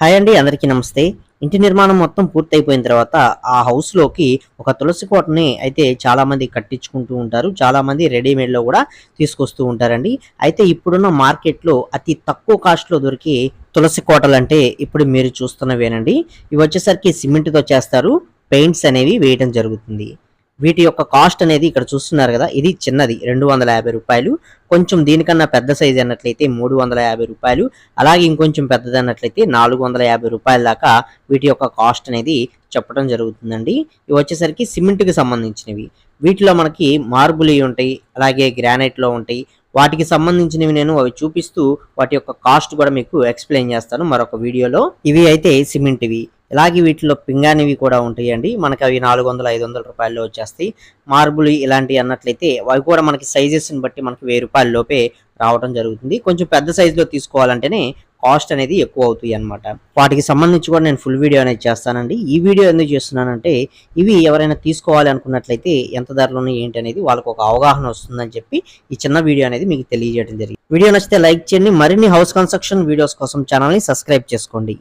Hi అండి అందరికీ నమస్తే. ఇంటి నిర్మాణం మొత్తం పూర్తయిపోయిన తర్వాత ఆ హౌస్లోకి ఒక తులసి కోటని అయితే చాలామంది కట్టించుకుంటూ ఉంటారు. చాలామంది రెడీమేడ్లో రెడీమేడ్లో కూడా తీసుకొస్తూ ఉంటారండి. అయితే ఇప్పుడున్న మార్కెట్లో అతి తక్కువ కాస్ట్లో దొరికే దొరికి తులసి కోటలు అంటే ఇప్పుడు మీరు చూస్తున్నవేనండి. ఇవి వచ్చేసరికి సిమెంట్తో చేస్తారు. పెయింట్స్ అనేవి వేయడం జరుగుతుంది. వీటి యొక్క కాస్ట్ అనేది ఇక్కడ చూస్తున్నారు కదా ఇది చిన్నది రెండు వందల యాభై రూపాయలు. కొంచెం దీనికన్నా పెద్ద సైజ్ అన్నట్లయితే మూడు వందల యాభై రూపాయలు. అలాగే ఇంకొంచెం పెద్దది అన్నట్లయితే నాలుగు వందల యాభై రూపాయల దాకా వీటి యొక్క కాస్ట్ అనేది చెప్పడం జరుగుతుందండి. ఇవి వచ్చేసరికి సిమెంట్కి సంబంధించినవి. వీటిలో మనకి మార్బుల్ ఉంటాయి అలాగే గ్రానైట్లో ఉంటాయి. వాటికి సంబంధించినవి నేను అవి చూపిస్తూ వాటి యొక్క కాస్ట్ కూడా మీకు ఎక్స్ప్లెయిన్ చేస్తాను మరొక వీడియోలో. ఇవి అయితే సిమెంట్వి. ఇలాగే వీటిలో పింగానివి కూడా ఉంటాయండి. మనకి అవి నాలుగు వందల ఐదు వందల రూపాయల్లో వచ్చేస్తాయి. మార్బుల్ ఇలాంటివి అన్నట్లయితే అవి కూడా మనకి సైజెస్ని బట్టి మనకి వెయ్యి రూపాయల లోపే రావడం జరుగుతుంది. కొంచెం పెద్ద సైజులో తీసుకోవాలంటేనే కాస్ట్ అనేది ఎక్కువ అవుతాయి అన్నమాట. వాటికి సంబంధించి కూడా నేను ఫుల్ వీడియో అనేది చేస్తానండి. ఈ వీడియో ఎందుకు చేస్తున్నానంటే ఇవి ఎవరైనా తీసుకోవాలి అనుకున్నట్లయితే ఎంత ధరలోనే ఏంటి అనేది వాళ్ళకు ఒక అవగాహన వస్తుందని చెప్పి ఈ చిన్న వీడియో అనేది మీకు తెలియజేయడం జరిగింది. వీడియో నచ్చితే లైక్ చేయండి. మరిన్ని హౌస్ కన్స్ట్రక్షన్ వీడియోస్ కోసం ఛానల్ని సబ్స్క్రైబ్ చేసుకోండి.